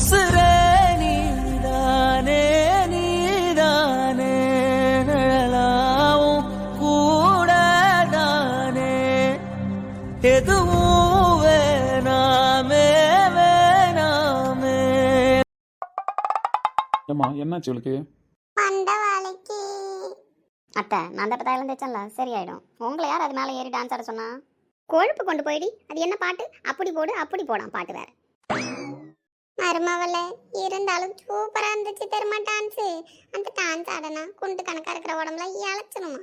உசுரே நீதானே நீதானே நிழலாவும் கூடதானே எதுவும் வேணாமே வேணாமே ஏம்மா என்னாச்சு இவளுக்கு? அத்தை நான் அந்த தைலம் தேய்ச்சல சரியாயிடும். உங்களை யார் அது மேலே ஏறி டான்ஸ் ஆட சொன்னா? கொழுப்பு கொண்டு போயிடி. அது என்ன பாட்டு? அப்படி போடு அப்படி போடாம் பாட்டு வேற. மருமவள இருந்தாலும் சூப்பரா இருந்துச்சு தெரியுமா டான்ஸ் அந்த டான்ஸ் ஆடனா குண்டு கணக்கா இருக்கிற உடம்புல இழைச்சிருமா?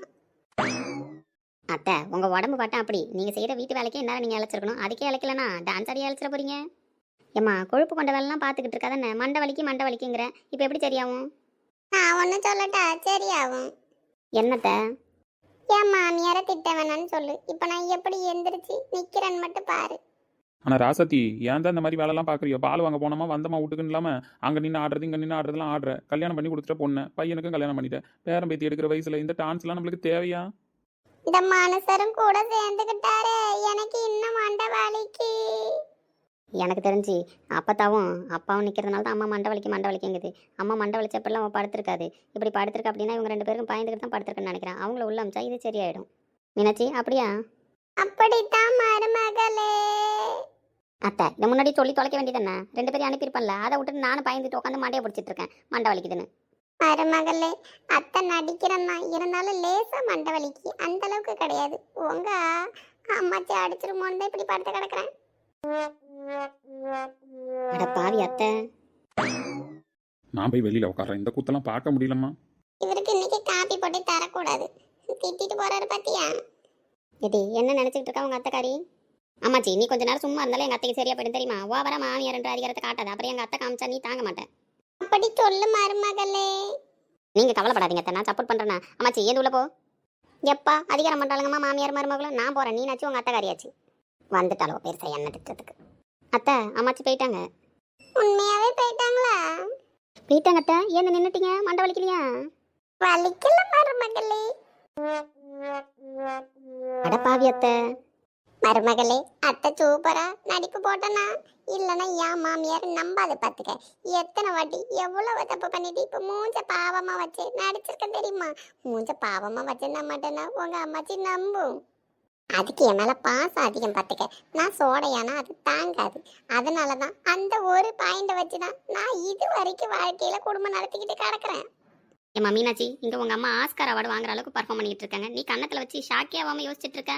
அத்தை உங்க உடம்பு பாட்டம் அப்படி. நீங்க செய்யற வீட்டு வேலைக்கே என்ன நீங்க இழைச்சிருக்கணும். அதுக்கே இழைக்கலனா டான்ஸ் ஆடி இழைச்சிட போறீங்க? ஏம்மா கொழுப்பு கொண்ட வேலைலாம் பார்த்துக்கிட்டு இருக்காதானே மண்டை வலிக்கு மண்டை வலிக்குங்கிற. இப்போ எப்படி சரியாகும்? நான் ஒன்றும் சொல்லட்டா சரியாகும். என்னத்த? என் மாமியாரை திட்ட வேணான்னு சொல்லு. இப்போ நான் எப்படி எந்திரிச்சு நிக்கிறேன்னு மட்டும் பாரு. ஆனால் ராசத்தி ஏன் தான் இந்த மாதிரி வேலைலாம் பார்க்குறியோ பால் வாங்க போனோமா? வந்தமா? வீட்டுக்குன்னு இல்லாமல் அங்கே நின்று ஆடுறது இங்கே நின்று ஆடுறதுலாம் ஆடுற. கல்யாணம் பண்ணி கொடுத்துட்ட பொண்ணு பையனுக்கும் கல்யாணம் பண்ணிட்டேன் பேரன் பேத்தி எடுக்கிற வயசுல இந்த டான்ஸ்லாம் நம்மளுக்கு தேவையா? இந்த மனுஷரும் கூட சேர்ந்துக்கிட்டாரே எனக்கு இன்னும் மண்டை வலிக்கு. எனக்கு தெரிஞ்சு அப்பத்தாவும் அப்பாவும் நிற்கிறதுனால தான் அம்மா மண்டை வலிக்கு மண்டை வலிக்குங்குது. அம்மா மண்டை வலிச்சப்பெல்லாம் அவன் படுத்திருக்காது. இப்படி படுத்திருக்கா அப்படின்னா இவங்க ரெண்டு பேருக்கும் பயந்துக்கிட்டு தான் படுத்திருக்குன்னு நினைக்கிறேன். அவங்கள உள்ள அமிச்சா இது சரியாயிடும். மீனாட்சி அப்படியா? அப்படித்தான் மருமகளே. அத்தை இந்த முன்னாடி சொல்லி தொலைக்க வேண்டியதுன்னு ரெண்டு பேரும் அனுப்பியிருப்பேன்ல அதை விட்டு நானும் பயந்துட்டு உட்காந்து மண்டையை பிடிச்சிட்டு இருக்கேன். மண்டை வலிக்குதுன்னு. மருமகளே அத்தை நடிக்கிறேன் தான் இருந்தாலும் லேசா மண்டை வலிக்கு. அந்த அளவுக்கு கிடையாது. உங்க அம்மாச்சி அடிச்சிருமோன்னு தான் இப்படி படுத்து கிடக்குறேன். அட பாவி அத்தை. நான் போய் வெளியில் உட்காறேன் இந்த கூத்தெல்லாம் பார்க்க முடியலம்மா. இவருக்கு இன்னைக்கு காப்பி போட்டு தரக்கூடாது. திட்டிட்டு போறாரு பாத்தியா? இது என்ன நினைச்சிட்டு இருக்கா உங்க அத்தைக்காரி? அம்மாச்சி நீ கொஞ்ச நேரம் சும்மா இருந்தாலும் எங்க அத்தைக்கு சரியா போயிடும் தெரியுமா? ஓ வர மாமியார் என்ற அதிகாரத்தை காட்டாது. அப்புறம் எங்க அத்தை காமிச்சா நீ தாங்க மாட்டேன் அப்படி சொல்லு மருமகளே. நீங்க கவலைப்படாதீங்க அத்தை நான் சப்போர்ட் பண்றேனா அம்மாச்சி ஏது உள்ள போ? எப்பா அதிகாரம் பண்றாளுங்கம்மா மாமியார் மருமகளும். நான் போறேன். நீனாச்சும் உங்க அத்தைக்காரியாச்சு? வந்துட்டாலோ பெருசா என்ன திட்டத்துக்கு அத்தை அம்மாச்சி போயிட்டாங்க. உண்மையாவே போயிட்டாங்களா? போயிட்டாங்க அத்தை. ஏன் நின்னுட்டீங்க? மண்டை வலிக்கலையா? வலிக்கல மருமகளே. அடப்பாவி அத்தை. மருமகளே அத்தை சூப்பரா நடிப்பு போட்டனா? இல்லைன்னா என் மாமியார் நம்பாத பாத்துக்க. எத்தனை வாட்டி எவ்வளவு தப்பு பண்ணிட்டு இப்ப மூஞ்ச பாவமாக வச்சு நடிச்சிருக்க தெரியுமா? மூஞ்ச பாவமாக வச்சிருந்தா மாட்டேன்னா உங்க அம்மாச்சி நம்பும். அதுக்கு என் பாசம் அதிகம் பாத்துக்க. நான் சோடையானா அது தாங்காது. அதனாலதான் அந்த ஒரு பாயிண்ட வச்சுதான் நான் இது வரைக்கும் வாழ்க்கையில குடும்பம் நடத்திக்கிட்டு கிடக்குறேன். என் மீனாச்சி இங்கே உங்க அம்மா ஆஸ்கார் அவார்டு வாங்குற அளவுக்கு பர்ஃபார்ம் பண்ணிட்டு இருக்காங்க. நீ கண்ணத்துல வச்சு ஷாக்கே ஆகாமல் யோசிச்சுட்டு இருக்க?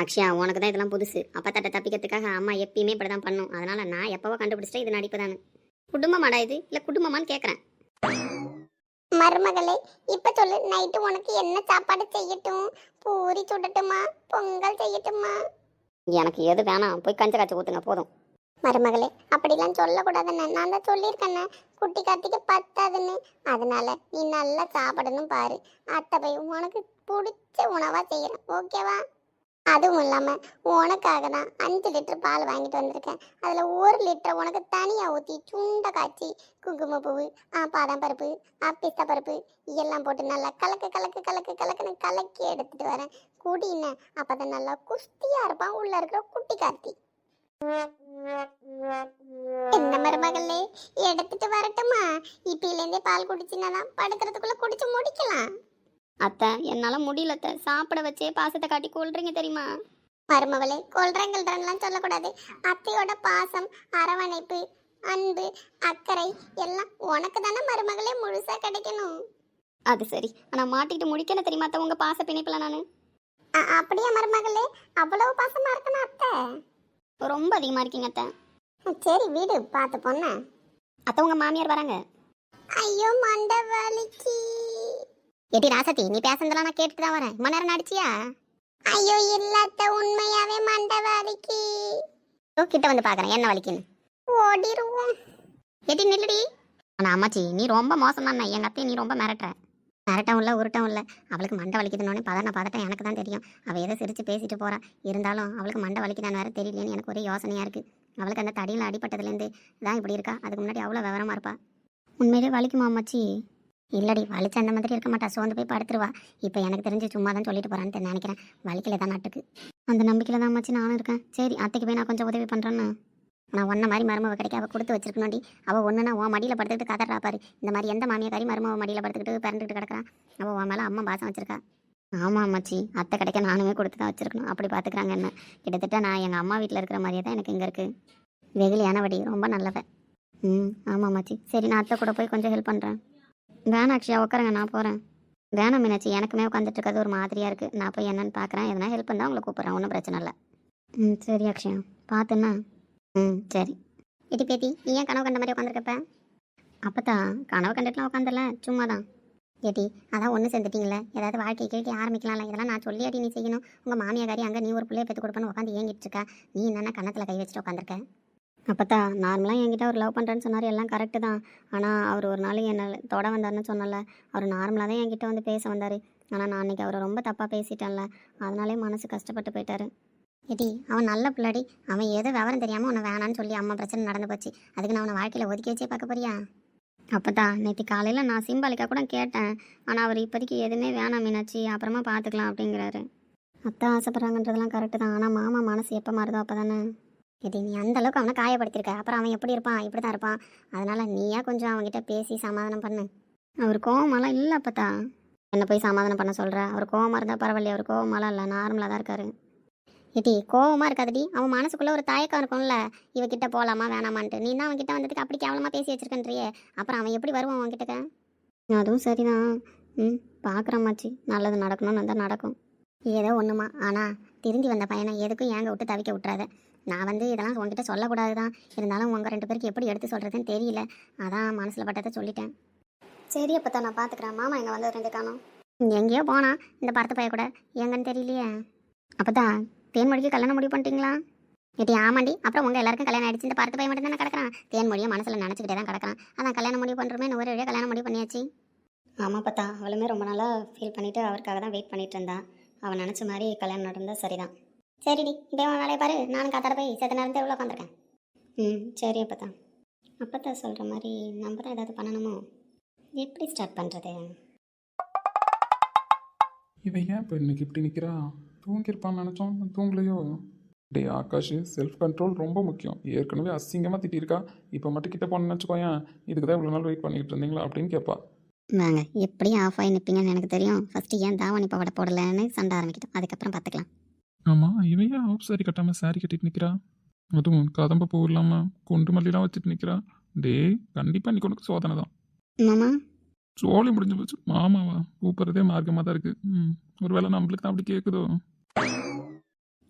அக்ஷயா உனக்கு தான் இதெல்லாம் புதுசு. அப்பா தட்ட தப்பிக்கிறதுக்காக அம்மா எப்பயுமே இப்படி தான் பண்ணும். அதனால நான் எப்பவோ கண்டுபிடிச்சிட்டேன் இது நடிப்பு தானே குடும்பமாடா இது? இல்ல குடும்பமான்னு கேக்குறேன். மருமகளே இப்ப சொல்லு நைட்டு உனக்கு என்ன சாப்பாடு செய்யட்டும்? பூரி சுடட்டுமா? பொங்கல் செய்யட்டுமா? எனக்கு எது வேணாம். போய் கஞ்ச காய்ச்சி ஊத்துங்க போதும். மருமகளே அப்படிலாம் சொல்லக்கூடாதுன்னு நான் தான் சொல்லியிருக்கேண்ணே குட்டி கார்த்திக்கு பத்தாதுன்னு. அதனால நீ நல்லா சாப்பிடணும் பாரு. அத்தை போய் உனக்கு பிடிச்ச உணவா செய்யறேன். ஓகேவா? அதுவும் இல்லாம உனக்காக தான் அஞ்சு லிட்டர் பால் வாங்கிட்டு வந்திருக்கேன். அதுல ஒரு லிட்டர் உனக்கு தனியா ஊத்தி சுண்ட காய்ச்சி குங்குமப்பூ ஆ பாதாம் பருப்பு ஆ பிஸ்தா பருப்பு எல்லாம் போட்டு நல்லா கலக்கு கலக்கு கலக்கு கலக்குன்னு கலக்கி எடுத்துட்டு வரேன். குடின்னு அப்பதான் நல்லா குஸ்தியா இருப்பான். உள்ள இருக்கிற குட்டி கார்த்தி. என்ன மருமகளே? எடுத்துட்டு வரட்டுமா? இப்பிலேருந்தே பால் குடிச்சினாதான் படுக்கிறதுக்குள்ளே குடிச்சு முடிக்கலாம். அத்தை என்னால முடியல அத்தை. சாப்பிட வச்சே பாசத்தை காட்டி கொள்றீங்க தெரியுமா? மருமகளே கொள்றங்கள்லாம் சொல்லக்கூடாது. அத்தையோட பாசம் அரவணைப்பு அன்பு அக்கறை எல்லாம் உனக்கு தானே மருமகளே முழுசா கிடைக்கணும். அது சரி. ஆனா மாட்டிட்டு முடிக்கணும் தெரியுமா அத்தை உங்க பாச பிணைப்புல நானு? அப்படியே மருமகளே? அவ்வளவு பாசமா இருக்கணும் அத்தை. ரொம்ப அதிகமா இருக்கீங்க அத்தை. சரி வீடு பார்த்து பொண்ண. அத்தை உங்க மாமியார் வராங்க. ஐயோ மண்டை வலிக்கு. எடி ராசத்தி நீ பேசுனதெல்லாம் நான் கேட்டுட்டு தான் வரேன். இம்ம நேரம் நடிச்சியா? ஐயோ இல்ல அத்தை உண்மையாவே மண்டை வலிக்கு ஓ கிட்ட வந்து பாக்குறேன். என்ன வலிக்குன்னு. ஓடிருவோம். எடி நில்லுடி. ஆனா அம்மாச்சி நீ ரொம்ப மோசம் தான் எங்க அத்தையை நீ ரொம்ப மிரட்டுற. மிரட்டம் இல்ல உருட்டம் இல்ல. அவளுக்கு மண்டை வலிக்குதுன்னு பதன பதட்டம் எனக்கு தான் தெரியும். அவ ஏதோ சிரிச்சு பேசிட்டு போறா. இருந்தாலும் அவளுக்கு மண்டை வலிக்குதான்னு வேற தெரியலையேன்னு எனக்கு ஒரே யோசனையா இருக்கு. அவளுக்கு அந்த தடியில் அடிபட்டதுலேருந்து தான் இப்படி இருக்கா? அதுக்கு முன்னாடி அவ்வளோ விவரமா இருப்பா. உண்மையிலே வலிக்குமா அம்மாச்சி? இல்லடி வலிச்ச அந்த மாதிரி இருக்க மாட்டா. சோர்ந்து போய் படுத்துருவா. இப்போ எனக்கு தெரிஞ்சு சும்மா தான் சொல்லிட்டு போறான்னு நினைக்கிறேன். வலிக்கல தான் நாட்டுக்கு. அந்த நம்பிக்கையில் தான் அம்மாச்சி நானும் இருக்கேன். சரி அத்தைக்கு போய் நான் கொஞ்சம் உதவி பண்ணுறேன்னு நான் ஒன்ன மாதிரி மருமவ கிடைக்க அவள் கொடுத்து வச்சிருக்கணும்டி. அவள் ஒன்றுனா உன் மடியில் படுத்துக்கிட்டு கதறா பாரு. இந்த மாதிரி எந்த மாமியாக்காரி மருமவ மடியில் படுத்துக்கிட்டு பிறந்துக்கிட்டு கிடக்கிறான் அவள் உன் மேலே அம்மா பாசம் வச்சிருக்கா? ஆமாம் மச்சி அத்தை கிடைக்க நானுமே கொடுத்து தான் வச்சிருக்கணும். அப்படி பார்த்துக்கிறாங்க என்ன? கிட்டத்தட்ட நான் எங்கள் அம்மா வீட்டில் இருக்கிற மாதிரியே தான் எனக்கு இங்கே இருக்குது வெகுலியானவடி ரொம்ப நல்லவ. ம் ஆமாம் மச்சி சரி நான் அத்தை கூட போய் கொஞ்சம் ஹெல்ப் பண்ணுறேன் வேணாம் அக்ஷயா உட்காருங்க நான் போகிறேன் வேணாம் மீனாட்சி எனக்குமே உட்காந்துட்டு இருக்கிறது ஒரு மாதிரியாக இருக்குது நான் போய் என்னென்னு பார்க்குறேன் எதனா ஹெல்ப் பண்ணால் உங்களை கூப்பிட்றேன். ஒன்றும் பிரச்சனை இல்லை. ம் சரி அக்ஷயா பார்த்துன்னா ம் சரி. இடி பேத்தி நீ ஏன் கனவு கண்ட மாதிரி உட்காந்துருக்கப்ப அப்பத்தா கனவு கண்டுட்டுலாம் உட்காந்துடல சும்மா தான் ஏட்டி அதான் ஒன்று சேர்ந்துட்டீங்களே. ஏதாவது வாழ்க்கை கேட்டி ஆரம்பிக்கலாம்ல. இதெல்லாம் நான் சொல்லியாட்டி நீ செய்யணும். உங்கள் மாமியாரி அங்கே நீ ஒரு பிள்ளைய பெற்று கொடுப்பேன்னு உட்காந்து ஏங்கிட்டு இருக்கா. நீ என்னென்ன கன்னத்தில் கை வச்சுட்டு உட்காந்துருக்க அப்பத்தா நார்மலாக என்கிட்ட அவர் லவ் பண்ணுறேன்னு சொன்னார். எல்லாம் கரெக்டு தான். ஆனால் அவர் ஒரு நாள் என்னை தொட வந்தார்னு சொன்னல அவர் நார்மலாக தான் என்கிட்ட வந்து பேச வந்தார். ஆனால் நான் அன்றைக்கி அவரை ரொம்ப தப்பாக பேசிட்டேன்ல. அதனாலே மனசு கஷ்டப்பட்டு போயிட்டாரு. எடி அவன் நல்ல பிள்ளாடி. அவன் ஏதோ விவரம் தெரியாமல் உன்னை வேணான்னு சொல்லி அம்மா பிரச்சனை நடந்து போச்சு. அதுக்கு நான் அவனை வாழ்க்கையில் ஒதுக்கி வச்சே பார்க்க போறியா? அப்பதான் நேற்று காலையில் நான் சிம்பாலிக்கா கூட கேட்டேன். ஆனால் அவர் இப்போதைக்கு எதுவுமே வேணாம் மீனாட்சி. அப்புறமா பார்த்துக்கலாம் அப்படிங்கிறாரு. அத்தை ஆசைப்பட்றாங்கன்றதெல்லாம் கரெக்டு தான். ஆனால் மாமா மனசு எப்போ மாறுதோ அப்போ தானே இது நீ அந்த அளவுக்கு அவனை காயப்படுத்திருக்க அப்புறம் அவன் எப்படி இருப்பான்? இப்படி தான் இருப்பான். அதனால நீயா கொஞ்சம் அவன்கிட்ட பேசி சமாதானம் பண்ணு. அவர் கோவமெல்லாம் இல்லை அப்பத்தா. என்ன போய் சமாதானம் பண்ண சொல்கிற அவர் கோவமாக இருந்தால் பரவாயில்ல அவர் கோவமெல்லாம் இல்லை. நார்மலாக தான் இருக்காரு. ஏடி கோவமாக இருக்காதடி. அவன் மனசுக்குள்ளே ஒரு தயக்கம் இருக்கும்ல. இவகிட்ட போகலாமா வேணாமான்ட்டு. நீ தான் அவன்கிட்ட வந்ததுக்கு அப்படி கேவலமாக பேசி வச்சிருக்கன்றியே. அப்புறம் அவன் எப்படி வருவான் அவன்கிட்ட அதுவும் சரிதான். ம் பார்க்குறம்மாச்சி நல்லது நடக்கணும்னு வந்தால் நடக்கும். ஏதோ ஒன்றுமா ஆனால் திரும்பி வந்த பையனை எதுக்கும் ஏங்க விட்டு தவிக்க விட்றாத நான் வந்து இதெல்லாம் உங்ககிட்ட சொல்லக்கூடாது தான் இருந்தாலும் உங்கள் ரெண்டு பேருக்கு எப்படி எடுத்து சொல்கிறதுன்னு தெரியல. அதான் மனசில் பட்டதை சொல்லிட்டேன். சரி அப்போ தான் நான் பார்த்துக்கிறேன் மாமா இங்கே வந்து ரெண்டு காணும். எங்கேயோ போனா இந்த படத்து பைய கூட. எங்கன்னு தெரியலையே. அப்போ தான் தேன்மொழிக்கு கல்யாணம் முடிவு பண்ணிட்டீங்களா? ஏட்டி ஆமாண்டி. அப்புறம் உங்கள் எல்லாருக்கும் கல்யாணம் ஆயிடுச்சு. இந்த படத்து பையன் மட்டும் தானே கிடக்கிறான். தேன்மொழியை மனசில் நினச்சிக்கிட்டே தான் கிடக்கிறான். அதான் கல்யாணம் முடிவு பண்ணுறமே ஒரு வழியாக கல்யாணம் முடிவு பண்ணியாச்சு. ஆமாம் பார்த்தா அவளுமே ரொம்ப நாளாக ஃபீல் பண்ணிவிட்டு அவருக்காக தான் வெயிட் பண்ணிட்டு இருந்தா. அவன் நினச்ச மாதிரி கல்யாணம் நடந்தால் சரிதான். சரிடி இப்போ அவன் வேலையை பாரு. நானும் காத்தாட போய் செத்த நேரம் தெருவில் உட்காந்துருக்கேன் ம் சரி அப்பத்தா அப்பத்தா சொல்கிற மாதிரி நம்ம தான் ஏதாவது பண்ணணுமோ? எப்படி ஸ்டார்ட் பண்ணுறது இவன் ஏன் இப்போ இன்னைக்கு இப்படி நிற்கிறா தூங்கியிருப்பான்னு நினச்சோம். தூங்கலையோ? டேய் ஆகாஷ் செல்ஃப் கண்ட்ரோல் ரொம்ப முக்கியம். ஏற்கனவே அசிங்கமாக திட்டியிருக்கா. இப்போ மட்டும் கிட்ட போனேன்னு வச்சுக்கோயேன் இதுக்கு தான் இவ்வளோ நாள் வெயிட் பண்ணிக்கிட்டு இருந்தீங்களா அப்படின்னு கேட்பா வாங்க எப்படி ஆஃப் ஆகி நிற்பீங்கன்னு எனக்கு தெரியும். ஃபஸ்ட்டு ஏன் தாவணி பவடை போடலைன்னு சண்டை ஆரம்பிக்கிட்டோம். அதுக்கப்புறம் பார்த்துக்கலாம். ஆமாம் இவன் ஏன் ஆஃப் சாரி கட்டாமல் சாரி கட்டிட்டு நிற்கிறா அதுவும் கதம்ப பூ இல்லாமல் குண்டு மல்லிலாம் வச்சுட்டு நிற்கிறா டேய் கண்டிப்பாக இன்னைக்கு உனக்கு சோதனை தான். மாமா? சோழி முடிஞ்சு போச்சு. மாமாவா? கூப்பிட்றதே மார்க்கமாக தான் இருக்குது ம் ஒருவேளை நம்மளுக்கு தான் அப்படி கேட்குதோ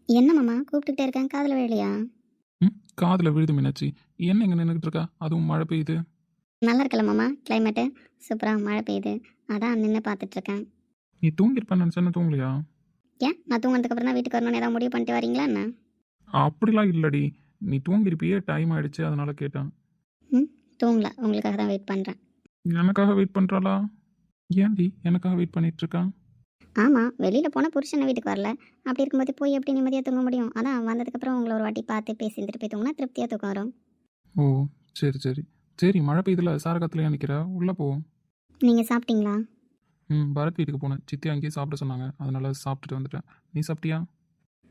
என்ன மாமா? கூப்பிட்டுக்கிட்டே இருக்கேன் காதில் வேலையா ம் காதில் விழுது மீனாட்சி. என்ன இங்கே நின்றுக்கிட்டு இருக்கா? அதுவும் மழை பெய்யுது. நல்லா இருக்கல மாமா கிளைமேட்டு சூப்பராக மழை பெய்யுது. அதான் நின்று பார்த்துட்ருக்கேன் நீ தூங்கியிருப்பேன்னு நினச்சேன்னு தூங்கலையா? ஏன்? நான் தூங்கினதுக்கு அப்புறம் தான் வீட்டுக்கு வரணும்னு ஏதாவது முடிவு பண்ணிட்டு வரீங்களா என்ன? அப்படிலாம் இல்லடி. நீ தூங்கிருப்பியே டைம் ஆயிடுச்சு அதனால கேட்டேன். தூங்கல. உங்களுக்காக தான் வெயிட் பண்ணுறேன் எனக்காக வெயிட் பண்ணுறாளா ஏன்டி எனக்காக வெயிட் பண்ணிட்டு ஆமாம் வெளியில் போனால் புருஷனை வீட்டுக்கு வரல. அப்படி இருக்கும்போது போய் எப்படி நிம்மதியாக தூங்க முடியும்? அதான் வந்ததுக்கப்புறம் உங்களை ஒரு வாட்டி பார்த்து பேசி போய் தூங்கினா திருப்தியாக தூக்கம் வரும். ஓ சரி சரி. சரி மழை பெய்யுதுல சாரகத்துலேயே நிற்கிற உள்ளே போ. நீங்கள் சாப்பிட்டீங்களா? ம் பரத் வீட்டுக்கு போனேன். சித்தி அங்கேயே சாப்பிட சொன்னாங்க. அதனால சாப்பிட்டுட்டு வந்துட்டேன். நீ சாப்பிட்டியா?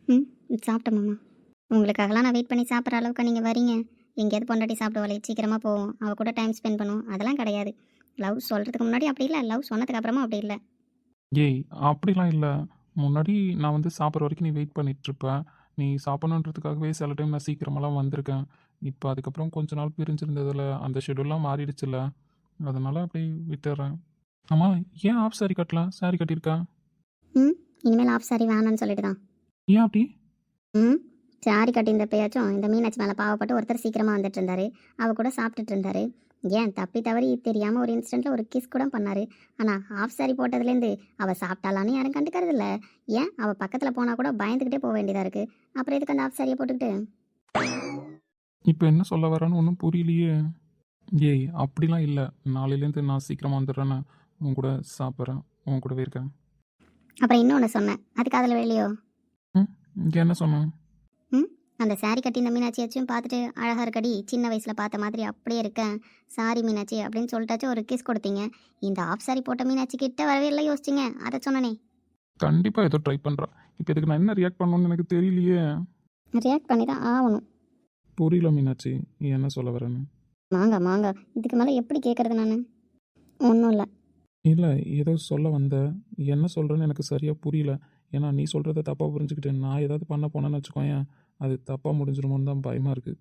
ம் சாப்பிட்டேன் மாமா. உங்களுக்காகலாம் நான் வெயிட் பண்ணி சாப்பிட்ற அளவுக்கு நீங்கள் வரீங்க. எங்கேயாவது பொண்டாட்டி சாப்பிடுவாளே சீக்கிரமாக போவோம். அவள் கூட டைம் ஸ்பெண்ட் பண்ணுவோம். அதெல்லாம் கிடையாது. லவ் சொல்கிறதுக்கு முன்னாடி அப்படி இல்லை. லவ் சொன்னதுக்கு அப்புறமா அப்படி இல்லை. ஏய் அப்படிலாம் இல்லை. முன்னாடி நான் வந்து சாப்பிட்ற வரைக்கும் நீ வெயிட் பண்ணிட்டு இருப்ப நீ சாப்பிடணுன்றதுக்காகவே சில டைம் நான் சீக்கிரமெல்லாம் வந்திருக்கேன். இப்போ அதுக்கப்புறம் கொஞ்ச நாள் பிரிஞ்சிருந்ததில் அந்த ஷெடியூல்லாம் மாறிடுச்சுல. அதனால அப்படி விட்டுறேன். ஆமாம் ஏன் ஆஃப் சாரி கட்டலாம் சாரி கட்டியிருக்கா? ம் இனிமேல் ஆஃப் சாரி வேணான்னு சொல்லிட்டு தான் ஏன் அப்படி? ம் சாரி கட்டியிருந்தப்பயாச்சும் இந்த மீனாட்சி மேலே பாவப்பட்டு ஒருத்தர் சீக்கிரமாக வந்துட்டு இருந்தாரு அவ கூட சாப்பிட்டுட்டு இருந்தாரு ஏன் தப்பி தவறி தெரியாமல் ஒரு இன்சிடெண்ட்டில் ஒரு கிஸ் கூட பண்ணாரு. ஆனால் ஆஃப் சாரி போட்டதுலேருந்து அவள் சாப்பிட்டாலான்னு யாரும் கண்டுக்கிறது இல்ல ஏன்? அவள் பக்கத்தில் போனால் கூட பயந்துக்கிட்டே போக வேண்டியதாக இருக்குது அப்புறம் எதுக்கு அந்த ஆஃப் சாரியை போட்டுக்கிட்டு? இப்போ என்ன சொல்ல வரேன்னு ஒன்றும் புரியலையே. ஏய் அப்படிலாம் இல்லை. நாளையிலேருந்து நான் சீக்கிரமாக வந்துடுறேன்னு உன் கூட சாப்பிட்றேன். உன் கூடவே இருக்கேன். அப்புறம் இன்னொன்று சொன்னேன். அதுக்கு அதில் வெளியோ இங்கே என்ன சொன்னேன் அந்த சாரி கட்டி இந்த மீனாட்சியாச்சும் பார்த்துட்டு அழகா இருக்கடி சின்ன வயசில் பார்த்த மாதிரி அப்படியே இருக்கேன். சாரி மீனாட்சி அப்படின்னு சொல்லிட்டாச்சும் ஒரு கிஸ் கொடுத்தீங்க. இந்த ஆஃப் சாரி போட்ட மீனாட்சி கிட்ட வரவே இல்லை யோசிச்சிங்க. அதை சொன்னனே. கண்டிப்பாக ஏதோ ட்ரை பண்ணுறேன் இப்போ இதுக்கு நான் என்ன ரியாக்ட் பண்ணணும்னு எனக்கு தெரியலையே. ரியாக்ட் பண்ணி தான் ஆகணும். புரியல மீனாட்சி நீ என்ன சொல்ல வரேன்னு? மாங்க மாங்க இதுக்கு மேலே எப்படி கேட்குறது நான்? ஒன்றும் இல்லை. இல்லை ஏதோ சொல்ல வந்த. என்ன சொல்கிறேன்னு எனக்கு சரியாக புரியல. ஏன்னா நீ சொல்கிறத தப்பாக புரிஞ்சுக்கிட்டு நான் ஏதாவது பண்ண போனேன்னு வச்சுக்கோயேன் அது தப்பாக முடிஞ்சிருமோன்னு தான் பயமாக இருக்குது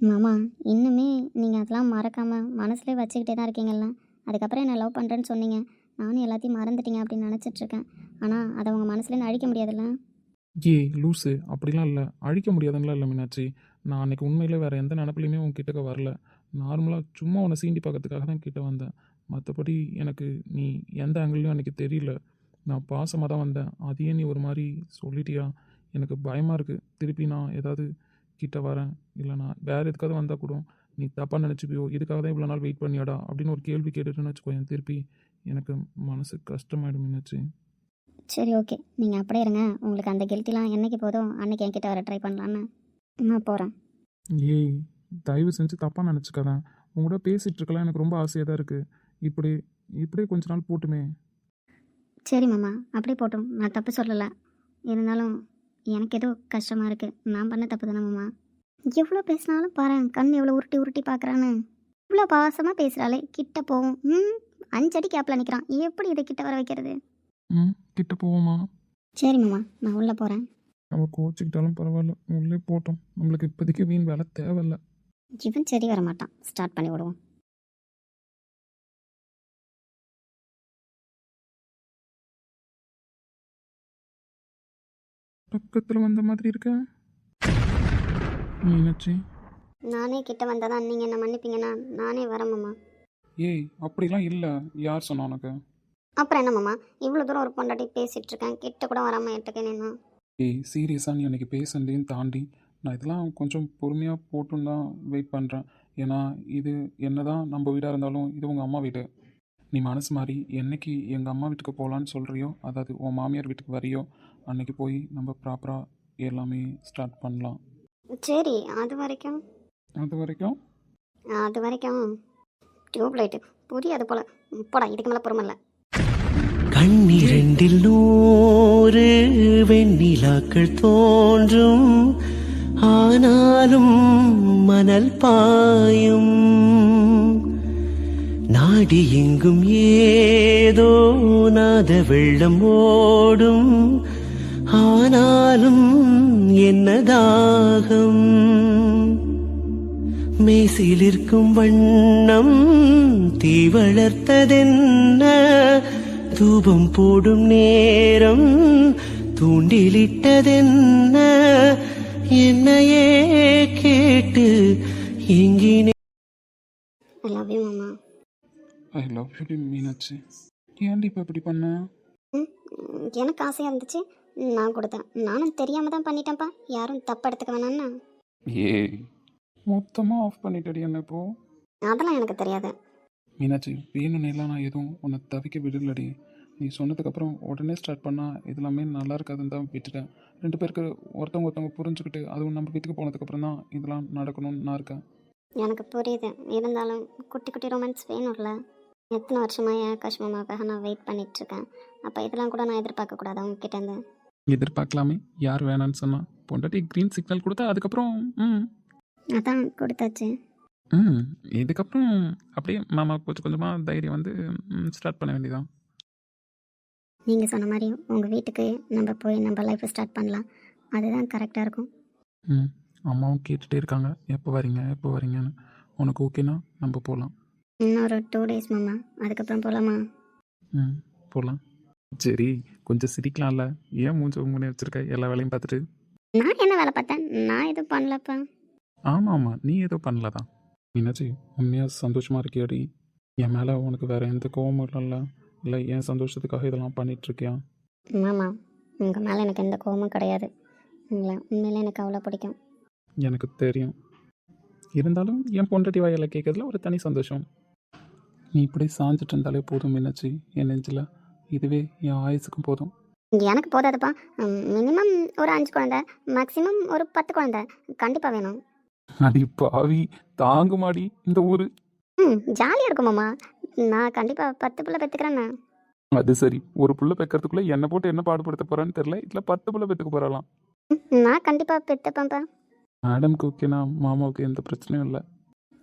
மாமா இன்னுமே நீங்கள் அதெல்லாம் மறக்காமல் மனசுலேயே வச்சுக்கிட்டே தான் இருக்கீங்கல்ல. அதுக்கப்புறம் என்ன லவ் பண்ணுறேன்னு சொன்னீங்க. நானும் எல்லாத்தையும் மறந்துட்டீங்க அப்படின்னு நினச்சிட்ருக்கேன் ஆனால் அதை உங்கள் மனசுலேருந்து அழிக்க முடியாதுல்ல? ஏய் லூஸு அப்படிலாம் இல்லை. அழிக்க முடியாதுங்களா இல்லை மீனாட்சி. நான் அன்றைக்கி உண்மையிலே வேறு எந்த நினப்புலையுமே உன் கிட்டக்க வரல. நார்மலாக சும்மா உன்னை சீண்டி பார்க்கறதுக்காக தான் கிட்ட வந்தேன். மற்றபடி எனக்கு நீ எந்த ஆங்கிள்லையும் அன்றைக்கி தெரியல. நான் பாசமாக தான் வந்தேன். அதையே நீ ஒரு மாதிரி சொல்லிட்டியா? எனக்கு பயமாக இருக்குது திருப்பி நான் ஏதாவது கிட்ட வரேன். இல்லை நான் வேறு எதுக்காவது வந்தால் கூட நீ தப்பாக நினச்சிப்பியோ? இதுக்காக தான் இவ்வளோ நாள் வெயிட் பண்ணியாடா? அப்படின்னு ஒரு கேள்வி கேட்டுட்டுன்னு வச்சுக்கோயேன். திருப்பி எனக்கு மனசு கஷ்டமாயிடும் மீனாட்சி சரி ஓகே நீங்கள் அப்படியே இருங்க. உங்களுக்கு அந்த கெல்ட்டிலாம் என்னைக்கு போதும் அன்னைக்கு என்கிட்ட வர ட்ரை பண்ணலான்னு நான் போகிறேன் ஏய் தயவு செஞ்சு தப்பாக நினச்சிக்காதேன் உங்கள்கிட்ட பேசிகிட்டு இருக்கலாம். எனக்கு ரொம்ப ஆசையாக தான் இருக்குது இப்படி இப்படியே கொஞ்ச நாள் போட்டுமே. சரி மாமா அப்படியே போட்டோம். நான் தப்பு சொல்லலை. இருந்தாலும் எனக்கு ஏதோ கஷ்டமாக இருக்குது நான் பண்ண தப்பு தானே மாமா? எவ்வளோ பேசினாலும் பாரு கண் எவ்வளோ உருட்டி உருட்டி பார்க்குறான்னு. இவ்வளோ பாசமாக பேசுகிறாளே கிட்ட போவோம். ம் அஞ்சடி கேப்பில் நிற்கிறான் எப்படி இதை கிட்ட வர வைக்கிறது? ம் கிட்ட போவோமா? சரி மாமா நான் உள்ளே போகிறேன் அவள் கோச்சிக்கிட்டாலும் பரவாயில்ல. உள்ளே போட்டோம். நம்மளுக்கு இப்போதைக்கு வீண் வேலை தேவையில்ல. இவன் சரி வர மாட்டான். ஸ்டார்ட் பண்ணி விடுவோம். பக்கத்தில் வந்த மாதிரி இருக்க? மீனாட்சி நானே கிட்ட வந்தால் தான் நீங்கள் என்ன மன்னிப்பீங்கன்னா நானே வரேன் ஏய் அப்படிலாம் இல்லை. யார் சொன்னா உனக்கு? அப்புறம் என்ன மாமா? இவ்வளோ தூரம் ஒரு பொண்டாட்டி பேசிகிட்டு இருக்கேன். கிட்ட கூட வராமல் எட்டுக்க நின்னா ஏய் சீரியஸாக நீ அன்றைக்கி பேசுனதையும் தாண்டி நான் இதெல்லாம் கொஞ்சம் பொறுமையாக போட்டுன்னு தான் வெயிட் பண்ணுறேன் ஏன்னா இது என்னதான் நம்ம வீடாக இருந்தாலும் இது உங்கள் அம்மா வீடு. நீ மனசு மாறி என்னைக்கு எங்கள் அம்மா வீட்டுக்கு போகலான்னு சொல்கிறியோ அதாவது உன் மாமியார் வீட்டுக்கு வரியோ அன்னைக்கு போய் நம்ம ப்ராப்பராக எல்லாமே ஸ்டார்ட் பண்ணலாம். சரி அது வரைக்கும்? அது வரைக்கும்? அது வரைக்கும் டியூப் லைட்டு புரியாது போல. போடா இதுக்கு மேலே பொறுமை இல்லை. கண்ணிரண்டில் நூறு வெண்ணிலாக்கள் தோன்றும். ஆனாலும் மணல் பாயும். நாடி எங்கும் ஏதோ நாத வெள்ளம் ஓடும். ஆனாலும் என்ன தாகம்? மேசிலிருக்கும் வண்ணம் தீ வளர்த்ததென்ன தூபம் போடும் நேரம் தூண்டிலிட்டதென்ன? என்னையே கேட்டு எங்கினே ஐ லவ் யூ மாமா ஐ லவ் யூ மீனாட்சி. ஏன்டி இப்போ இப்படி பண்ண? எனக்கு ஆசையாக இருந்துச்சு. நான் கொடுத்தேன். நானும் தெரியாமல் தான் பண்ணிட்டேன்ப்பா. யாரும் தப்பு எடுத்துக்க வேணாம்னா. ஏய். மொத்தமாக ஆஃப் பண்ணிட்டடி என்ன இப்போ? அதெல்லாம் எனக்கு தெரியாது. மீனாட்சி வேணும்னேலாம் நான் எதுவும் உன்னை தவிக்க விடலடி. நீ சொன்னதுக்கப்புறம் உடனே ஸ்டார்ட் பண்ணால் இதெல்லாமே நல்லா இருக்காதுன்னு தான் விட்டுட்டேன். ரெண்டு பேருக்கு ஒருத்தவங்க ஒருத்தவங்க புரிஞ்சுக்கிட்டு அதுவும் நம்ம வீட்டுக்கு போனதுக்கப்புறம் தான் இதெல்லாம் நடக்கணும்னு நான் இருக்கேன். எனக்கு புரியுது. இருந்தாலும் குட்டி குட்டி ரொமான்ஸ் வேணும்ல. எத்தனை வருஷமாக என் ஆகாஷ் மாமாவுக்காக நான் வெயிட் பண்ணிகிட்ருக்கேன் அப்போ இதெல்லாம் கூட நான் எதிர்பார்க்கக்கூடாது அவங்ககிட்டேருந்து எதிர்பார்க்கலாமே. யார் வேணான்னு சொன்னா. பொண்டாட்டி க்ரீன் சிக்னல் கொடுத்தா அதுக்கப்புறம் ம். அதான் கொடுத்தாச்சு. ம். இதுக்கப்புறம் அப்படியே மாமா கொஞ்சம் கொஞ்சமாக தைரியம் வந்து ஸ்டார்ட் பண்ண வேண்டியதான் நீங்கள் சொன்ன மாதிரி உங்கள் வீட்டுக்கு நம்ம போய் நம்ம லைஃப்பை ஸ்டார்ட் பண்ணலாம். அதுதான் கரெக்டாக இருக்கும். ம். அம்மாவும் கேட்டுகிட்டே இருக்காங்க. எப்போ வரீங்க எப்போ வரீங்கன்னு. உனக்கு ஓகேனா நம்ம போகலாம் இன்னொரு டூ டேஸ் மாமா. அதுக்கப்புறம் போகலாமா ம். போகலாம் சரி கொஞ்சம் சிரிக்கலாம்ல. ஏன் மூஞ்ச முன்னே வச்சிருக்க? எல்லா வேலையும் பார்த்துட்டு. நான் என்ன வேலை பார்த்தேன்? நான் எதுவும் பண்ணலப்பா. ஆமாம் ஆமாம் நீ ஏதோ பண்ணல தான் என்னாச்சு உண்மையாக சந்தோஷமாக இருக்கியாடி? என் மேலே உனக்கு வேறு எந்த கோவமும் இல்லைல்ல? இல்லை என் சந்தோஷத்துக்காக இதெல்லாம் பண்ணிகிட்ருக்கியா மாமா உங்கள் மேலே எனக்கு எந்த கோபமும் கிடையாது. உங்களை உண்மையிலே எனக்கு அவ்வளோ பிடிக்கும். எனக்கு தெரியும். இருந்தாலும் என் பொண்டாட்டி வாயில் கேட்கறதுல ஒரு தனி சந்தோஷம். நீ இப்படி சாஞ்சிட்டு இருந்தாலே போதும் என்னாச்சு என் நெஞ்சில். இதுவே என் ஆயுசுக்கும் போதும். எனக்கு போதாதுப்பா. மினிமம் ஒரு அஞ்சு குழந்தை மேக்ஸிமம் ஒரு பத்து குழந்தை. கண்டிப்பாக வேணும். அடி பாவி தாங்குமாடி இந்த ஊர். ம் ஜாலியாக இருக்கும் மாமா. நான் கண்டிப்பாக பத்து பிள்ளை பெற்றுக்கிறேண்ணா அது சரி. ஒரு புள்ள பெக்கறதுக்குள்ளே என்னை போட்டு என்ன பாடுபடுத்த போகிறான்னு தெரில இதில் பத்து புள்ள பெற்றுக்க போகிறாளாம் நான் கண்டிப்பாக பெற்றுப்பேன்ப்பா மேடம்க்கு ஓகேனா மாமாவுக்கு எந்த பிரச்சனையும் இல்லை.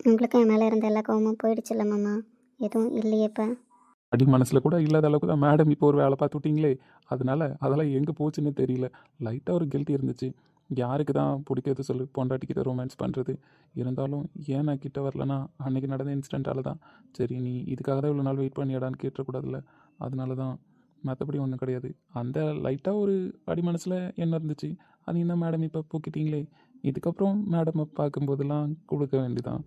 உங்களுக்கு என் மேலே இருந்த எல்லா கோவமும் போயிடுச்சுல்ல மாமா. எதுவும் இல்லையே இப்போ அடி மனசில் கூட இல்லாத அளவுக்கு தான். மேடம் இப்போ ஒரு வேலை பார்த்து விட்டீங்களே அதனால அதெல்லாம் எங்கே போச்சுன்னு தெரியல. லைட்டாக ஒரு கில்ட்டி இருந்துச்சு. யாருக்கு தான் பிடிக்கிறது சொல்லு. பொண்டாட்டிக்கிட்ட ரொமான்ஸ் பண்ணுறது இருந்தாலும் ஏன் நான் கிட்ட வரலனா அன்றைக்கி நடந்த இன்சிடென்ட்டால தான். சரி நீ இதுக்காக தான் இவ்வளோ நாள் வெயிட் பண்ணியாடான்னு கேட்டக்கூடாதுல்ல அதனால தான் மற்றபடி ஒன்றும் கிடையாது. அந்த லைட்டாக ஒரு அடி மனசில் என்ன இருந்துச்சு? அது என்ன மேடம் இப்போ போக்கிட்டீங்களே? இதுக்கப்புறம் மேடமை பார்க்கும்போதெல்லாம் கொடுக்க வேண்டிதான்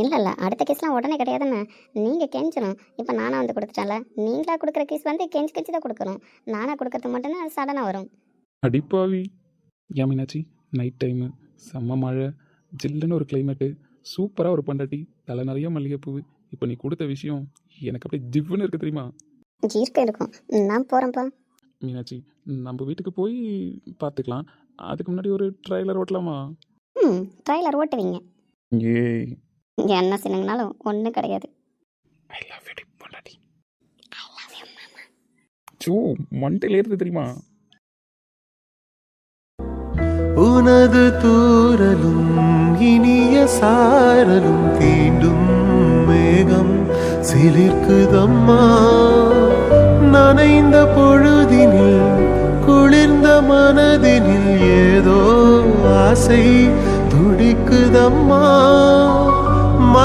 இல்லை இல்லை அடுத்த கேஸ்லாம் உடனே கிடையாதுண்ணே நீங்கள் கெஞ்சணும் இப்போ நானாக வந்து கொடுத்துட்டேன்ல? நீங்களா கொடுக்குற கேஸ் வந்து கெஞ்சி கெஞ்சி தான் கொடுக்கணும். நானாக கொடுக்கறது மட்டும்தான் சடனாக வரும். அடிப்பாவி ஏன் மீனாட்சி? நைட் டைமு செம்ம மழை. ஜில்லுன்னு ஒரு கிளைமேட்டு சூப்பராக ஒரு பண்டாட்டி. தலை நிறைய மல்லிகைப்பூ. இப்போ நீ கொடுத்த விஷயம் எனக்கு அப்படியே ஜிவ்வுன்னு இருக்கு தெரியுமா? இருக்க இருக்கும். நான் போகிறேன்ப்பா மீனாட்சி நம்ம வீட்டுக்கு போய் பார்த்துக்கலாம் அதுக்கு முன்னாடி ஒரு ட்ரைலர் ஓட்டலாமா? ம் ட்ரைலர் ஓட்டுவீங்க. ஏய் என்ன சின்னங்கனாலும் ஒன்றும் கிடையாது. ஐ லவ் யூ பொண்டாட்டி. சோ மண்டையில் ஏறுது தெரியுமா? உனது தூரலும் இனிய சாரலும் தீண்டும் மேகம் சிலிர்க்குதம்மா. நனைந்த பொழுதினில் குளிர்ந்த மனதினில் ஏதோ ஆசை துடிக்குதம்மா.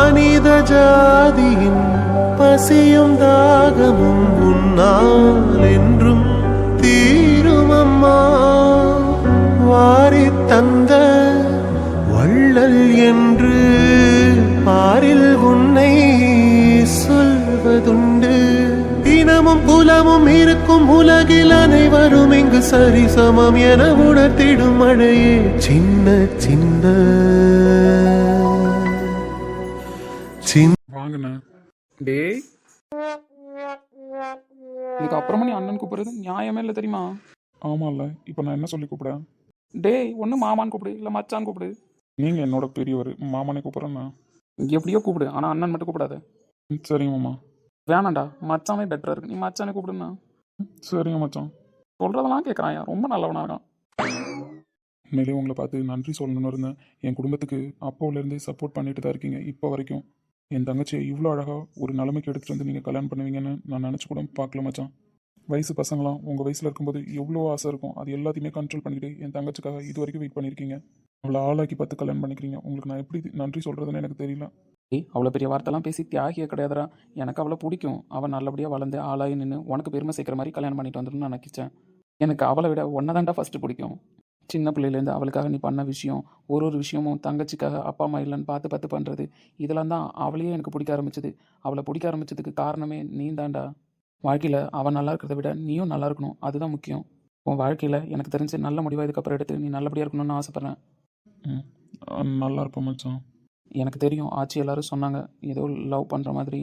மனித ஜாதியின் பசியும் தாகமும் உன்னால் என்றும் தீருமம்மா. வாரி தந்த வள்ளல் என்று பாரில் உன்னை சொல்வதுண்டு. இனமும் குலமும் இருக்கும் உலகில் அனைவரும் இங்கு சரிசமம் என உணர்த்திடும் மழையே. சின்ன சின்ன சின்ன வாங்கண்ணே டேய். இதுக்கு அப்புறமா நீ அண்ணன் கூப்பிடுறது நியாயமே இல்லை தெரியுமா? ஆமாம்ல இப்போ நான் என்ன சொல்லி கூப்பிட டேய் ஒன்று மாமான்னு கூப்பிடு இல்லை மச்சான் கூப்பிடு. நீங்கள் என்னோட பெரியவர் மாமானே கூப்பிட்றேண்ணா எப்படியோ கூப்பிடு ஆனால் அண்ணன் மட்டும் கூப்பிடாத. ம், சரிங்க மாமா. வேணாண்டா மச்சானே பெட்டராக இருக்கு. நீ மச்சானே கூப்பிடுண்ணா ம், சரிங்க மச்சான். சொல்கிறதெல்லாம் கேட்குறான் ரொம்ப நல்லவனா இருக்கான். உண்மையிலே உங்களை பார்த்து நன்றி சொல்லணும்னு இருந்தேன். என் குடும்பத்துக்கு அப்போலேருந்தே சப்போர்ட் பண்ணிட்டு தான் இருக்கீங்க இப்போ வரைக்கும். என் தங்கச்சியை இவ்வளோ அழகாக ஒரு நிலைமைக்கு எடுத்துகிட்டு வந்து நீங்கள் கல்யாணம் பண்ணுவீங்கன்னு நான் நினச்சி கூட பார்க்கல மச்சான். வயசு பசங்களாம் உங்கள் வயசில் இருக்கும்போது எவ்வளோ ஆசை இருக்கும். அது எல்லாத்தையுமே கண்ட்ரோல் பண்ணிக்கிட்டு என் தங்கச்சிக்காக இது வரைக்கும் வெயிட் பண்ணியிருக்கீங்க. அவளை ஆளாக்கி பார்த்து கல்யாணம் பண்ணிக்கிறீங்க. உங்களுக்கு நான் எப்படி நன்றி சொல்கிறதுன்னு எனக்கு தெரியல. ஏய் அவ்வளோ பெரிய வார்த்தைலாம் பேசி தியாகியே கிடையாதுடா. எனக்கு அவளை பிடிக்கும். அவள் நல்லபடியாக வளர்ந்து ஆளாகி நின்று உனக்கு பெருமை சேர்க்குற மாதிரி கல்யாணம் பண்ணிட்டு வந்துடணும்னு நினச்சிச்சேன் எனக்கு அவளை விட ஒன்றை தான்டா ஃபஸ்ட்டு பிடிக்கும். சின்ன பிள்ளையிலேருந்து அவளுக்காக நீ பண்ண விஷயம் ஒரு ஒரு விஷயமும் தங்கச்சிக்காக அப்பா அம்மா இல்லைன்னு பார்த்து பார்த்து பண்ணுறது இதெல்லாம் தான் அவளையே எனக்கு பிடிக்க ஆரம்பிச்சது. அவளை பிடிக்க ஆரம்பிச்சதுக்கு காரணமே நீ தான்டா வாழ்க்கையில் அவன் நல்லா இருக்கிறத விட நீயும் நல்லா இருக்கணும். அதுதான் முக்கியம். உன் வாழ்க்கையில் எனக்கு தெரிஞ்ச நல்ல முடிவாக இதுக்கப்புறம் எடுத்து நீ நல்லபடியாக இருக்கணும்னு ஆசைப்பட்றேன். நல்லா இருப்போம் மச்சான். எனக்கு தெரியும் ஆச்சி எல்லாரும் சொன்னாங்க ஏதோ லவ் பண்ணுற மாதிரி.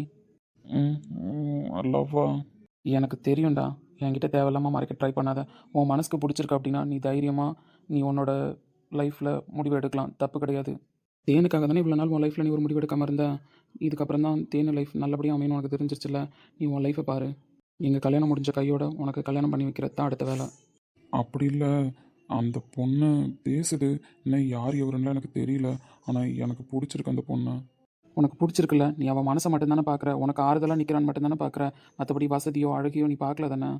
லவ்வா? எனக்கு தெரியும்டா. என்கிட்ட தேவையில்லாமல் மறைக்க ட்ரை பண்ணாத. உன் மனசுக்கு பிடிச்சிருக்கு அப்படின்னா நீ தைரியமாக நீ உன்னோட லைஃப்பில் முடிவு எடுக்கலாம். தப்பு கிடையாது. தேனுக்காக தானே இவ்வளோ நாள் உன் லைஃப்பில் நீ ஒரு முடிவு எடுக்காமல் இருந்த? இதுக்கப்புறம் தான் தேனு லைஃப் நல்லபடியாக அமையணும் உனக்கு தெரிஞ்சிருச்சுல நீ உன் லைஃப்பை பாரு. எங்கள் கல்யாணம் முடிஞ்ச கையோட உனக்கு கல்யாணம் பண்ணி வைக்கிறது தான் அடுத்த வேலை. அப்படி இல்லை. அந்த பொண்ணு பேசுது. இன்னும் யார் எவருன்னு எனக்கு தெரியல. ஆனால் எனக்கு பிடிச்சிருக்கு அந்த பொண்ணு. உனக்கு பிடிச்சிருக்குல்ல? நீ அவன் மனசை மட்டும்தானே பார்க்குற உனக்கு ஆறுதலாக நிற்கிறான்னு மட்டும்தானே பார்க்குற மற்றபடி வசதியோ அழகையோ நீ பார்க்கல தானே?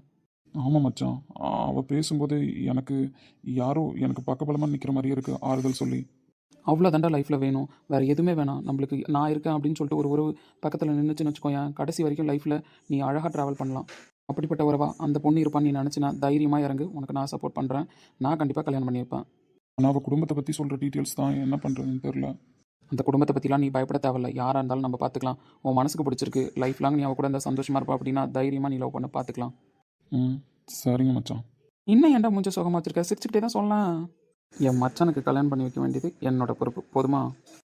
ஆமாம் மச்சான். அவள் பேசும்போது எனக்கு யாரோ எனக்கு பக்கபலமாக நிற்கிற மாதிரியே இருக்குது ஆறுதல் சொல்லி. அவ்வளோ தாண்டா லைஃப்பில் வேணும். வேறு எதுவுமே வேணாம். நம்மளுக்கு நான் இருக்கேன் அப்படின்னு சொல்லிட்டு ஒரு உறவு பக்கத்தில் நின்றுச்சுன்னு வச்சுக்கோயேன். கடைசி வரைக்கும் லைஃப்பில் நீ அழகாக ட்ராவல் பண்ணலாம். அப்படிப்பட்ட உறவா அந்த பொண்ணு இருப்பான்னு நீ நினச்சினா தைரியமாக இறங்கு. உனக்கு நான் சப்போர்ட் பண்ணுறேன் நான் கண்டிப்பாக கல்யாணம் பண்ணி வைப்பேன். ஆனால் அவள் குடும்பத்தை பற்றி சொல்கிற டீட்டெயில்ஸ் தான் என்ன பண்ணுறதுன்னு தெரில அந்த குடும்பத்தை பற்றிலாம் நீ பயப்பட தேவையில்ல. யாராக இருந்தாலும் நம்ம பார்த்துக்கலாம். உன் மனசுக்கு பிடிச்சிருக்கு. லைஃப் லாங் நீ அவ கூட இருந்தால் சந்தோஷமாக இருப்பா அப்படின்னா தைரியமாக நீ லவ் பண்ண பார்த்துக்கலாம். ம் சரிங்க மச்சான். இன்னும் ஏன்டா மூஞ்ச சுகமாக வச்சிருக்க? சிரிச்சுக்கிட்டே தான் சொல்லலாம். என் மச்சானுக்கு கல்யாணம் பண்ணி வைக்க வேண்டியது என்னோட பொறுப்பு. போதுமா?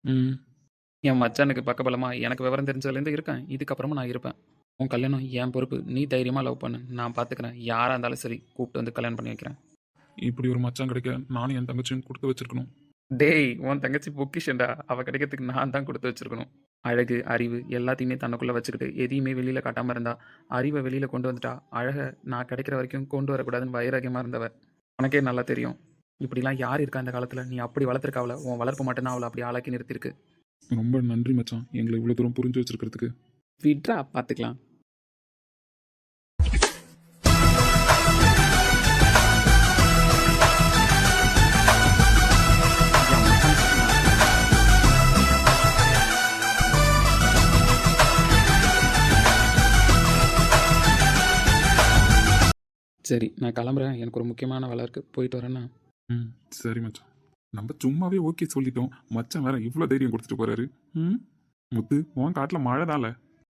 ம். என் மச்சானுக்கு பக்கபலமா எனக்கு விவரம் தெரிஞ்சதுலேருந்து இருக்கேன். இதுக்கப்புறமா நான் இருப்பேன். உன் கல்யாணம் என் பொறுப்பு. நீ தைரியமாக லவ் பண்ணு. நான் பார்த்துக்கிறேன் யாராக இருந்தாலும் சரி கூப்பிட்டு வந்து கல்யாணம் பண்ணி வைக்கிறேன். இப்படி ஒரு மச்சான் கிடைக்க நானும் என் தங்கச்சியும் கொடுத்து வச்சிருக்கணும். டேய் உன் தங்கச்சி பொக்கிஷன்டா. அவள் கிடைக்கிறதுக்கு நான் தான் கொடுத்து வச்சிருக்கணும். அழகு அறிவு எல்லாத்தையுமே தனக்குள்ளே வச்சுக்கிட்டு எதையுமே வெளியில் காட்டாமல் இருந்தா அறிவை வெளியில் கொண்டு வந்துட்டா அழகை நான் கிடைக்கிற வரைக்கும் கொண்டு வரக்கூடாதுன்னு வைராகியமாக இருந்தவ உனக்கே நல்லா தெரியும். இப்படிலாம் யார் இருக்கா இந்த காலத்தில்? நீ அப்படி வளர்த்துருக்க அவளை. உன் வளர்ப்பு மட்டும்தான் அவளை அப்படி ஆளாக்கி நிறுத்திருக்கு ரொம்ப நன்றி மச்சான். எங்களை இவ்வளோ தூரம் புரிஞ்சு வச்சிருக்கிறதுக்கு. விட்ரா பார்த்துக்கலாம் சரி நான் கிளம்புறேன். எனக்கு ஒரு முக்கியமான வேலை இருக்கு. போயிட்டு வரேன்னா? ம் சரி மச்சான். நம்ம சும்மாவே ஓகே சொல்லிட்டோம். மச்சான் வேற இவ்வளோ தைரியம் கொடுத்துட்டு போறாரு. ம்? முத்து உன் காட்டில் மழை தால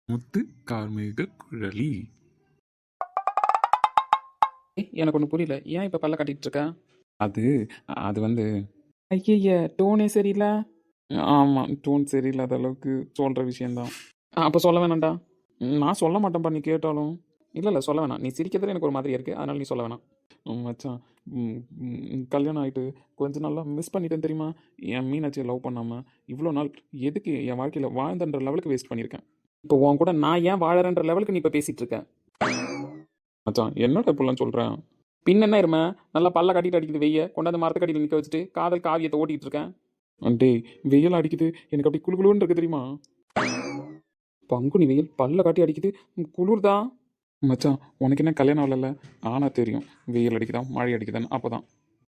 முத்து கார்மேக குழலி. எனக்கு ஒன்றும் புரியல. ஏன் இப்போ பல்ல காட்டிட்டு இருக்க? அது அது வந்து ஐய டோனே சரியில்லை? ஆமாம் டோன் சரியில்லாத அளவுக்கு சொல்கிற விஷயந்தான் அப்போ சொல்ல வேணாம்டா. ம், நான் சொல்ல மாட்டேன்ப்பா நீ கேட்டாலும். இல்லை இல்லை சொல்ல வேணாம். நீ சிரிக்கிறதுல எனக்கு ஒரு மாதிரியா இருக்குது அதனால நீ சொல்ல வேணாம். ம், மச்சான் கல்யாணம் ஆகிட்டு கொஞ்ச நாளாக மிஸ் பண்ணிட்டேன் தெரியுமா? என் மீனாட்சியை லவ் பண்ணாமல் இவ்வளோ நாள் எதுக்கு என் வாழ்க்கையில் வாழ்ந்தன்ற லெவலுக்கு வேஸ்ட் பண்ணியிருக்கேன்? இப்போ உன் கூட நான் ஏன் வாழறன்ற லெவலுக்கு நீ இப்போ பேசிகிட்டு இருக்க? மச்சான் என்னோட இப்போலாம் சொல்கிறேன் பின் என்ன இருமை? நல்லா பல்ல கட்டிட்டு அடிக்குது வெய்ய. கொண்டாந்து மரத்தை கட்டியில் நிற்க வச்சுட்டு காதல் காவியத்தை ஓட்டிகிட்டு இருக்கேன் டேய் வெயில் அடிக்குது. எனக்கு அப்படி குளு குளுன்னு இருக்கு தெரியுமா? பங்குனி வெயில் பல்ல காட்டி அடிக்குது. குளிர்தான் மச்சான் உனக்கு என்ன கல்யாணம் ஆகல ஆனால் தெரியும். வெயில் அடிக்குதான் மழை அடிக்குதான்னு. அப்போதான்.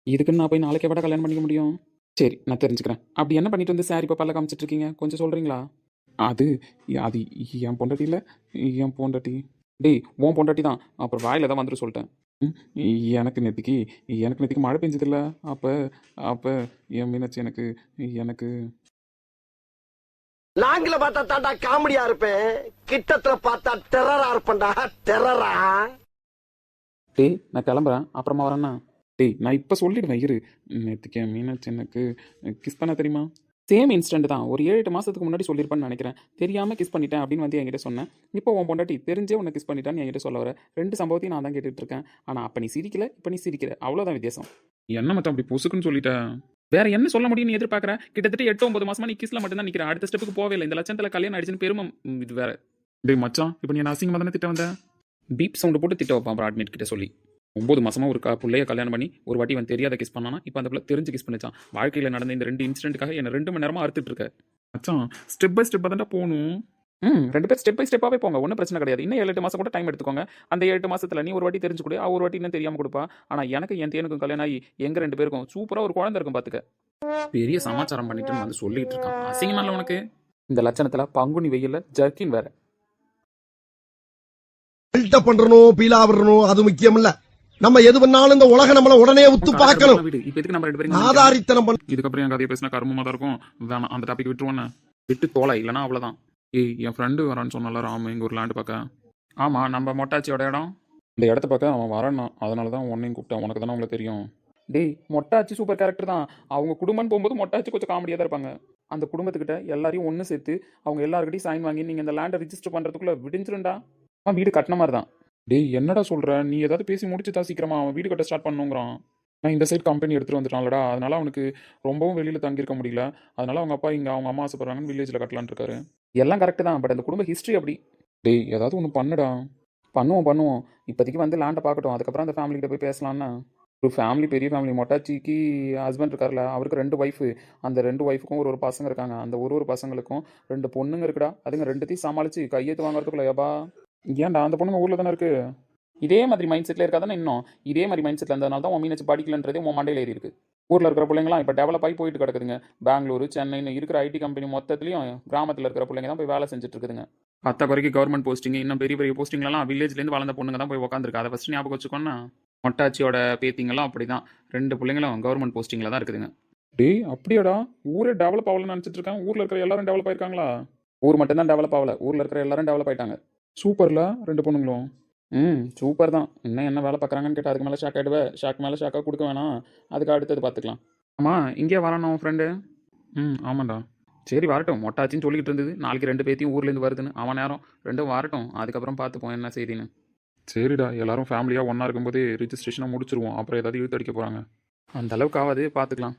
இதுக்குன்னு நான் போய் நாளைக்கு எவ்வளோ கல்யாணம் பண்ணிக்க முடியும்? சரி நான் தெரிஞ்சுக்கிறேன். அப்படி என்ன பண்ணிட்டு வந்து சாரி இப்போ பல்ல காமிச்சிட்டு இருக்கீங்க? கொஞ்சம் சொல்கிறீங்களா அது அது என் பொண்டாட்டி இல்லை என் பொண்டாட்டி. டேய் உன் பொண்டாட்டி தான். அப்புறம் வாயில் தான் வந்துட்டு சொல்லிட்டேன். ம், எனக்கு நேத்திக்கு எனக்கு நேத்திக்கு மழை பெஞ்சதில்ல. அப்போ அப்போ என் மீனாட்சி எனக்கு எனக்கு லாங்கில பார்த்தா தாண்டா காமெடியா இருப்பேன். கிட்டத்துல பார்த்தா டெரரா இருப்பேன்டா. டெரரா டேய் நான் கிளம்புறேன். அப்புறமா வரேன்னா டேய் நான் இப்போ சொல்லிடுவேன் இரு. நேற்றுக்கு மீனாட்சி எனக்கு கிஸ் பண்ண தெரியுமா? சேம் இன்ஸ்டன்ட் தான். ஒரு ஏழு எட்டு மாதத்துக்கு முன்னாடி சொல்லியிருப்பேன்னு நினைக்கிறேன். தெரியாமல் கிஸ் பண்ணிட்டேன் அப்படின்னு வந்து என்கிட்ட சொன்னேன். இப்போ உன் பொண்டாட்டி தெரிஞ்சே உன்னை கிஸ் பண்ணிட்டான்னு என்கிட்ட சொல்ல வர. ரெண்டு சம்பவத்தையும் நான் தான் கேட்டுட்டு இருக்கேன். ஆனால் அப்போ நீ சிரிக்கல இப்போ நீ சிரிக்கிற. அவ்வளோதான் வித்தியாசம். என்ன மச்சான் அப்படி பொசுக்குன்னு சொல்லிட்டேன் வேற என்ன சொல்ல முடியும்னு எதிர்பார்க்குற? கிட்டத்தட்ட எட்டு ஒன்பது மாசமா நீ கிஸ்ல மட்டும் தான் நிற்கிறேன் அடுத்த ஸ்டெப்புக்கு போவே இல்லை. இந்த லட்சத்தில் கல்யாணம் ஆயிடுச்சுன்னு பெருமை இது வேற. டேய் மச்சான் இப்போ நீ என்ன அசிங்கமாக தானே திட்ட வந்த? பீப் சவுண்டு போட்டு திட்ட வைப்பான் அட்மிட் கிட்ட சொல்லி. ஒம்பது மாசமா ஒரு பிள்ளைய கல்யாணம் பண்ணி ஒரு வாட்டி அவன் தெரியாத கிஸ் பண்ணானா இப்போ அந்த பிள்ளை தெரிஞ்சு கிஸ் பண்ணிச்சான். வாழ்க்கையில் நடந்த இந்த ரெண்டு இன்சிடென்ட்டுக்காக என்ன ரெண்டு மணி நேரமா அறுத்துட்டு இருக்க. மச்சான் ஸ்டெப் பை ஸ்டெப்பாக தான்டா போகணும். ம். ரெண்டு பேர் ஸ்டெப் பை ஸ்டெப்பாகவே போங்க. ஒன்றும் பிரச்சனை கிடையாது. இன்னும் ஏழு எட்டு மாதம் கூட டைம் எடுத்துக்கோங்க. அந்த ஏழு எட்டு மாசத்துல நீ ஒரு வாட்டி தெரிஞ்சு கொடு ஒரு வாட்டி இன்னும் தெரியாமல் கொடுப்பா. ஆனால் எனக்கு என் தேனுக்கும் கல்யாணம் ஆகி எங்க ரெண்டு பேருக்கும் சூப்பராக ஒரு குழந்தை இருக்கும் பார்த்துக்க பெரிய சமாச்சாரம் பண்ணிட்டுன்னு வந்து சொல்லிட்டு இருக்கான். அசிங்கமா இல்லை உனக்கு? இந்த லட்சணத்தில் பங்குனி வெயில்ல ஜர்க்கின் வேற. பில்டப் பண்றணும் பீலா விடணும் அது முக்கியம் இல்ல. நம்ம எது பண்ணாலும் இந்த உலக நம்மள உடனே உத்து பார்க்கணும். இப்போ எதுக்கு நம்ம ரெண்டு பேரும் ஆதாரித்தனம் பண்ண இதுக்கப்புறம் என் கதையை பேசினா கருமமாக தான் இருக்கும். வேணாம் அந்த டாபிக் விட்டுருவானே விட்டு தோலை இல்லைன்னா அவ்வளோதான் ஏய் என் ஃப்ரெண்டு வரான்னு சொன்னால ராம இங்கே ஒரு லேண்டு பார்க்க ஆமாம் நம்ம மொட்டாச்சியோட இடம். இந்த இடத்த பார்க்க அவன் வரேன்னா அதனால தான் உன்னையும் கூப்பிட்டேன். உனக்கு தானே உங்களுக்கு தெரியும். டேய் மொட்டாச்சி சூப்பர் கேரக்டர் தான். அவங்க குடும்பம்னு போகும்போது மொட்டாச்சி கொஞ்சம் காமெடியாக தான் இருப்பாங்க. அந்த குடும்பத்துக்கிட்ட எல்லாரையும் ஒன்று சேர்த்து அவங்க எல்லாருக்கிட்டையும் சைன் வாங்கி நீங்கள் இந்த லேண்டை ரிஜிஸ்டர் பண்ணுறதுக்குள்ள விடிஞ்சிருண்டா அவன் வீடு கட்டின மாதிரி தான். டேய் என்னடா சொல்ற? நீ ஏதாவது பேசி முடிச்சுட்டா சீக்கிரமா அவன் வீடு கட்ட ஸ்டார்ட் பண்ணுங்கிறான். நான் இந்த சைடு கம்பெனி எடுத்துட்டு வந்துட்டான்லடா. அதனால அவனுக்கு ரொம்பவும் வெளியில தங்கியிருக்க முடியல. அதனால அவங்க அப்பா இங்க அவங்க அம்மா ஆசைப்படுறாங்கன்னு வில்லேஜில் கட்டலான்னு இருக்காரு. எல்லாம் கரெக்டு தான். பட் அந்த குடும்ப ஹிஸ்ட்ரி அப்படி. டேய் ஏதாவது ஒன்று பண்ணுடா. பண்ணுவோம் பண்ணுவோம். இப்போதைக்கு வந்து லேண்டை பார்க்கட்டும். அதுக்கப்புறம் அந்த ஃபேமிலிகிட்ட போய் பேசலான்னா? ஒரு ஃபேமிலி பெரிய ஃபேமிலி மொட்டாச்சிக்கு ஹஸ்பண்ட் இருக்கார்ல அவருக்கு ரெண்டு ஒய்ஃபு அந்த ரெண்டு ஒய்ஃபுக்கும் ஒரு ஒரு பசங்க இருக்காங்க. அந்த ஒரு ஒரு பசங்களுக்கும் ரெண்டு பொண்ணுங்க இருக்குடா. அதுங்க ரெண்டுத்தையும் சமாளித்து கையெழுத்து வாங்குறதுக்குள்ள ஏப்பா ஏன்டா அந்த பொண்ணுங்க ஊரில் தானே இருக்குது இதே மாதிரி மைண்ட் செட்டில் இருக்காதானே இன்னும் இதே மாதிரி மைண்ட் செட்டில் இருந்ததுனால தான் உன் மீனாச்சு படிக்கலன்றதே உன் மண்டையில் ஏறி இருக்கு. ஊரில் இருக்கிற பிள்ளைங்களாம் இப்போ டெவலப் ஆகி போயிட்டு கிடக்குதுங்க. பெங்களூரு சென்னைன்னு இருக்கிற ஐடி கம்பெனி மொத்தத்துலையும் கிராமத்தில் இருக்கிற பிள்ளைங்க தான் போய் வேலை செஞ்சுட்டு இருக்குதுங்க. பத்த குறைக்கு கவர்மெண்ட் போஸ்டிங் இன்னும் பெரிய பெரிய போஸ்டிங்லாம் வில்லேஜ்லேருந்து வளர்ந்த பொண்ணுங்க தான் போய் உட்காந்துருக்கு அதை ஃபஸ்ட் ஞாபகம் வச்சுக்கோன்னா மொட்டாச்சியோட பேத்திங்கெல்லாம் அப்படி தான் ரெண்டு பிள்ளைங்களும் கவர்மெண்ட் போஸ்டிங்கில் தான் இருக்குதுங்க. டேய் அப்படியாடா? ஊரே டெவலப் ஆகலன்னு நினச்சிட்டு இருக்கேன். ஊரில் இருக்கிற எல்லாரும் டெவலப் ஆயிருக்காங்களா? ஊர் மட்டும்தான் டெவலப் ஆகல. ஊரில் இருக்கிற எல்லாரும் டெவலப் ஆயிட்டாங்க. சூப்பர்ல ரெண்டு பொண்ணுங்களும். ம். சூப்பர் தான். இன்னும் என்ன வேலை பார்க்குறாங்கன்னு கேட்டால் அதுக்கு மேலே ஷாக் ஆகிடுவேன் ஷாக் மேலே ஷாக்காக கொடுக்க வேணாம். அதுக்கு அடுத்தது பார்த்துக்கலாம். ஆமாம் இங்கே வரணும் ஃப்ரெண்டு ம் ஆமாண்டா. சரி வரட்டும். மொட்டாச்சின்னு சொல்லிக்கிட்டு இருந்தது. நாளைக்கு ரெண்டு பேத்தையும் ஊர்லேருந்து வருதுன்னு. அவன் நேரம். ரெண்டும் வரட்டும். அதுக்கப்புறம் பார்த்துப்போம் என்ன செய்தின்னு. சரிடா. எல்லாரும் ஃபேமிலியாக ஒன்றா இருக்கும்போது ரிஜிஸ்ட்ரேஷனாக முடிச்சிருவோம். அப்புறம் ஏதாவது இழுத்து அடிக்க போகிறாங்க அந்த அளவுக்கு ஆகாது. பார்த்துக்கலாம்.